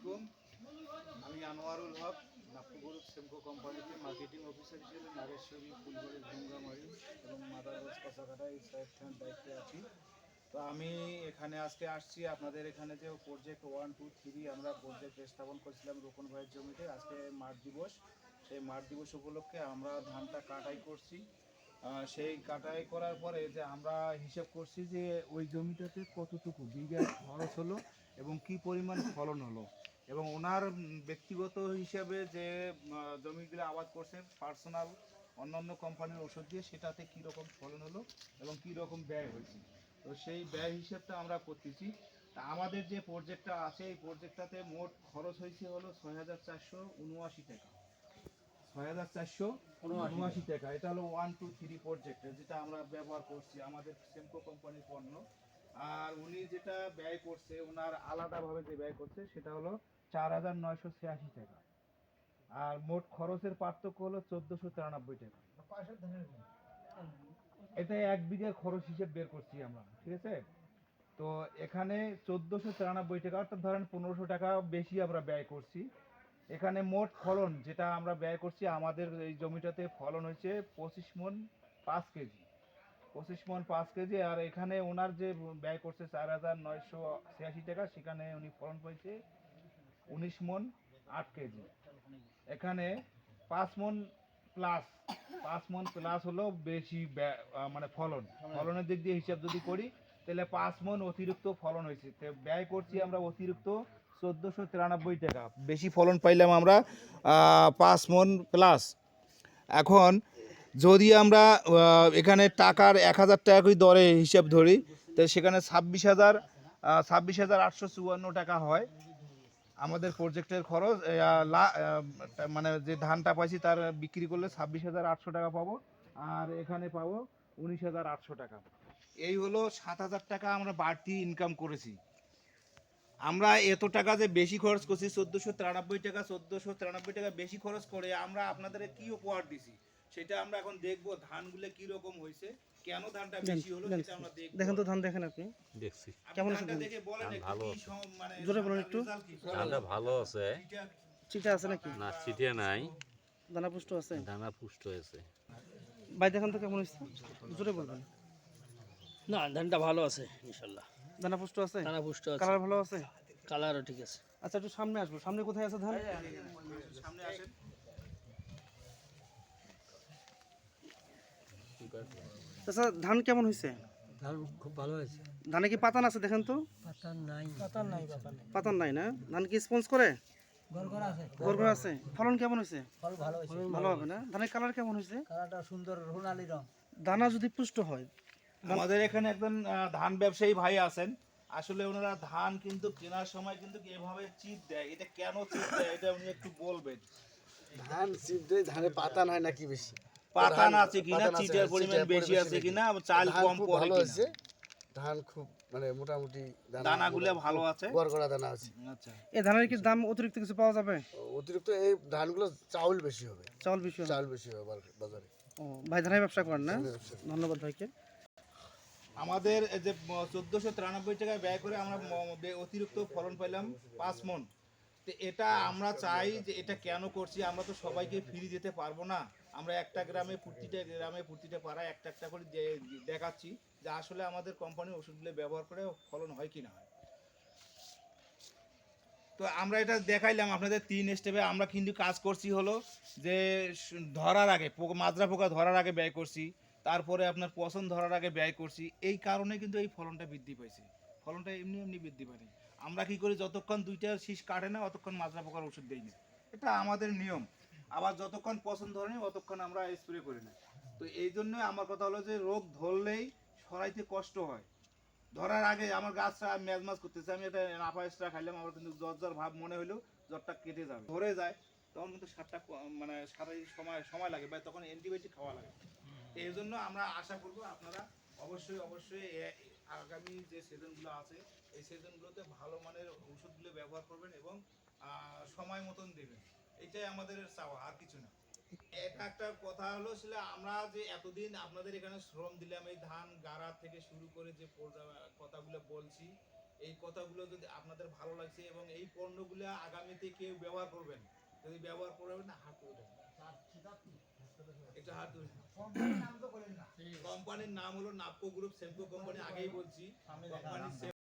আলাইকুম। আমি আনোয়ারুল হক নাপ্পু গ্রুপ সেমকো কোম্পানিতে মার্কেটিং অফিসার হিসেবে নাগেশ্বরী, ফুলবাড়ি গঙ্গামারি এবং মাদারগঞ্জ কাঁচাকাটা এই সাইড থানার দায়িত্বে আছি। তো আমি এখানে আজকে আসছি আপনাদের এখানে যে প্রজেক্ট ওয়ান টু থ্রি আমরা প্রজেক্ট স্থাপন করেছিলাম রোপণ ভাইয়ের জমিতে। আজকে মাঠ দিবস। সেই মাঠ দিবস উপলক্ষে আমরা ধানটা কাটাই করছি। সেই কাটাই করার পরে যে আমরা হিসেব করছি যে ওই জমিটাতে কতটুকু বিঘা খরচ হলো এবং কি পরিমাণ ফলন হলো? এবং ওনার ব্যক্তিগত হিসাবে যে জমিগুলো আবাদ করছেন, পার্সোনাল অন্যান্য কোম্পানির ওষুধ দিয়ে, সেটাতে কি রকম ফলন হলো এবং কি রকম ব্যয় হয়েছে? তো সেই ব্যয় হিসেবটা আমরা করতেছি। তা আমাদের যে প্রজেক্টটা আছে, এই প্রজেক্টটাতে মোট খরচ হয়েছে হলো ছয় হাজার চারশো উনআশি টাকা। ছয় হাজার চারশো উনআশি টাকা। এটা হলো ওয়ান টু থ্রি প্রজেক্ট যেটা আমরা ব্যবহার করছি। আমাদের সেমকো কোম্পানির পণ্য। আর উনি যেটা ব্যয় করছে ওনার আলাদাভাবে যে ব্যয় করছে, সেটা হলো চার হাজার নয়শো ছিয়াশি টাকা। আর মোট খরচের পার্থক্য হলো চোদ্দোশো তিরানব্বই টাকা। এটা এক বিঘার খরচ হিসেবে বের করছি আমরা, ঠিক আছে? তো এখানে চোদ্দোশো তিরানব্বই টাকা, অর্থাৎ ধরেন পনেরোশো টাকা বেশি আমরা ব্যয় করছি। এখানে মোট ফলন যেটা আমরা ব্যয় করছি, আমাদের এই জমিটাতে ফলন হয়েছে পঁচিশ মন পাঁচ কেজি। পঁচিশ মন পাঁচ কেজি, আর এখানে ওনার যে ব্যয় করছে চার হাজার নয়শো ছিয়াশি টাকা, সেখানে উনি ফলন পেয়েছে উনিশ মন আট কেজি। এখানে পাঁচ মন প্লাস পাঁচ মন প্লাস হলো বেশি মানে ফলন। ফলনের দিক দিয়ে হিসাব যদি করি, তাহলে পাঁচ মন অতিরিক্ত ফলন হয়েছে। ব্যয় করছি আমরা অতিরিক্ত চোদ্দোশো তিরানব্বই টাকা। বেশি ফলন পাইলাম আমরা পাঁচ মন প্লাস এখন যদি আমরা এখানে টাকার এক হাজার টাকা করে দরে হিসাব ধরি, তো সেখানে ছাব্বিশ হাজার ছাব্বিশ হাজার আটশো চুয়ান্ন টাকা হয়। আমাদের প্রজেক্টের খরচ মানে যে ধানটা পাইছি তার বিক্রি করলে ছাব্বিশ হাজার আটশো টাকা পাবো, আর এখানে পাবো উনিশ হাজার আটশো টাকা। এই হলো সাত হাজার টাকা আমরা বাড়তি ইনকাম করেছি। আমরা এত টাকা যে বেশি খরচ করছি, চোদ্দোশো তিরানব্বই টাকা, চোদ্দোশো তিরানব্বই টাকা বেশি খরচ করে আমরা আপনাদের কি উপহার দিছি? সেটা আমরা এখন দেখব ধানগুলো কি রকম হয়েছে কেন ধানটা বেশি হলো সেটা আমরা দেখব। দেখেন তো ধান দেখেন আপনি। দেখছি। কেমন আছে ধান? দেখে বলেন একটু ভালো কি আছে। মানে জোরে বলুন একটু। ধানটা ভালো আছে। চিটা আছে নাকি? না ছিটিয়ে নাই। দানা পুষ্ট আছে? দানা পুষ্ট হয়েছে। ভাই দেখেন তো কেমন হয়েছে। জোরে বলবেন। না ধানটা ভালো আছে ইনশাল্লাহ। দানা পুষ্ট আছে? দানা পুষ্ট আছে। কালার ভালো আছে? কালারও ঠিক আছে। আচ্ছা একটু সামনে আসব। সামনে কোথায় আছে ধান? সামনে আসেন। আচ্ছা ধান কেমন হয়েছে? ধান খুব ভালো হয়েছে। ধানে কি পাতান আছে দেখেন তো? পাতা নাই। পাতা নাই পাতা পাতান নাই না? ধান কি স্পঞ্জ করে? গড়গড় আছে। ফলন কেমন হয়েছে? ভালো হবে না? ধানের কালার কেমন হয়েছে? কালারটা সুন্দর সোনালি রং। দানা যদি পুষ্ট হয় আমাদের এখানে একজন ধান ব্যবসায়ী ভাই আছেন। আসলে ওনারা ধান কিন্তু কেনার সময় কিন্তু এভাবে চিপ দেয়। এটা কেন চিপ দেয়? এটা উনি একটু বলবেন। ধান চিপ দেয় ধানে পাতা নাই নাকি বেশি? পাতান আছে কিনা চিটের পরিমাণ বেশি আছে কিনা চাল কম পড়ে কিনা। ধান খুব মানে মোটামুটি দানাগুলো ভালো আছে? গড়গড়া দানা আছে। আচ্ছা। এই ধানের কি দাম অতিরিক্ত কিছু পাওয়া যাবে? অতিরিক্ত এই ধানগুলো চাউল বেশি হবে। চাউল বেশি হবে। চাউল বেশি হবে বাজারে ও ভাই ধানের ব্যবসা করেন না? ধন্যবাদ ভাইকে। আমাদের এই যে চোদ্দোশো তিরানব্বই টাকায় ব্যয় করে আমরা অতিরিক্ত ফলন পাইলাম পাঁচ মন। তো এটা আমরা চাই যে এটা কেন করছি? আমরা তো সবাইকে ফ্রি দিতে পারব না। আমরা একটা গ্রামে প্রতিটা গ্রামে প্রতিটা পাড়ায় একটা একটা করে দেখাচ্ছি যে আসলে আমাদের কোম্পানির ওষুধগুলো ব্যবহার করে ফলন হয় কি না হয়। তো আমরা এটা দেখাইলাম আপনাদের তিন স্টেপে আমরা কিন্তু কাজ করছি হলো যে ধরার আগে মাজরা পোকা ধরার আগে ব্যয় করছি, তারপরে আপনার পছন্দ ধরার আগে ব্যয় করছি। এই কারণে কিন্তু এই ফলনটা বৃদ্ধি পাইছে। ফলনটা এমনি এমনি বৃদ্ধি পায়নি আমরা কি করি, যতক্ষণ দুইটা শীষ কাটে না, অতক্ষণ মাজরা পোকার ওষুধ দিই না। এটা আমাদের নিয়ম। আবার যতক্ষণ পছন্দ ধরেনি অতক্ষণ আমরা স্প্রে করি না। তো এই জন্য আমার কথা হলো যে, রোগ ধরলেই সরাইতে কষ্ট হয়। ধরার আগে আমার গাছটা ম্যাজ ম্যাজ করতেছে, আমি এটা এক্সট্রা খাইলাম আমার কিন্তু জ্বর জ্বর ভাব মনে হলেও জ্বরটা কেটে যাবে। ধরে যায়, তখন কিন্তু সারটা মানে সারাই সময় সময় লাগে, বা তখন অ্যান্টিবায়োটিক খাওয়া লাগে। এই জন্য আমরা আশা করব আপনারা অবশ্যই অবশ্যই আগামী যে সিজনগুলো আছে, এই সিজনগুলোতে ভালো মানের ওষুধগুলো ব্যবহার করবেন এবং সময় মতন দেবেন। এটাই আমাদের চাওয়া আর কিছু না। এটা একটা কথা হলো আসলে আমরা যে এতদিন আপনাদের এখানে শ্রম দিলাম এই ধান গাড়া থেকে শুরু করে যে কথাগুলো বলছি এই কথাগুলো যদি আপনাদের ভালো লাগছে এবং এই পণ্যগুলো আগামীতে কেউ ব্যবহার করবেন যদি ব্যবহার করবেন না হাত। হাত কোম্পানির নাম হলো নাপ্কো গ্রুপ সেমকো কোম্পানি আগেই বলছি। কোম্পানির